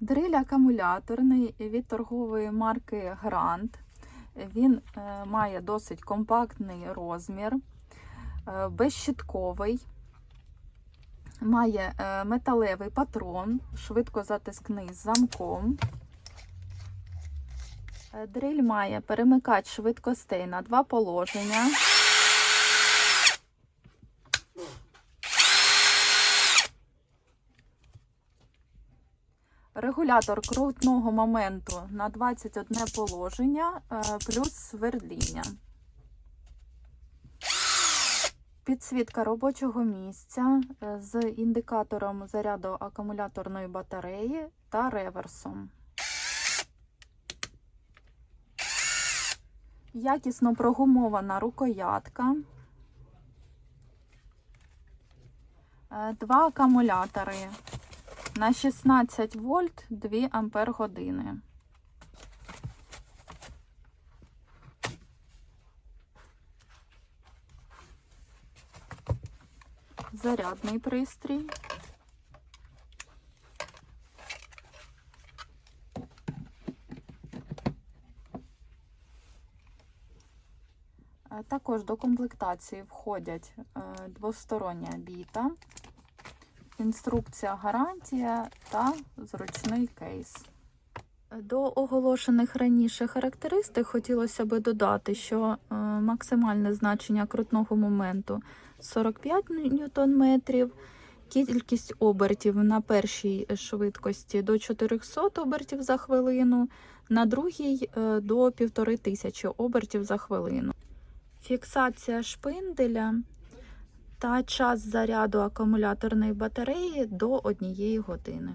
Дриль акумуляторний від торгової марки Grand. Він е, має досить компактний розмір, е, безщітковий, має е, металевий патрон, швидкозатискний з замком. Дриль має перемикач швидкостей на два положення. Регулятор крутного моменту на 21 положення е, плюс свердління. Підсвітка робочого місця е, з індикатором заряду акумуляторної батареї та реверсом. Якісно прогумована рукоятка. Е, Два акумулятори на 16 вольт 2 ампер години. Зарядний пристрій. Е, Також до комплектації входять е, двостороння біта, інструкція гарантія та зручний кейс. До оголошених раніше характеристик хотілося би додати, що е, максимальне значення крутного моменту 45 Нм, кількість обертів на першій швидкості до 400 обертів за хвилину, на другій е, до 1500 обертів за хвилину. Фіксація шпинделя та час заряду акумуляторної батареї до 1 години.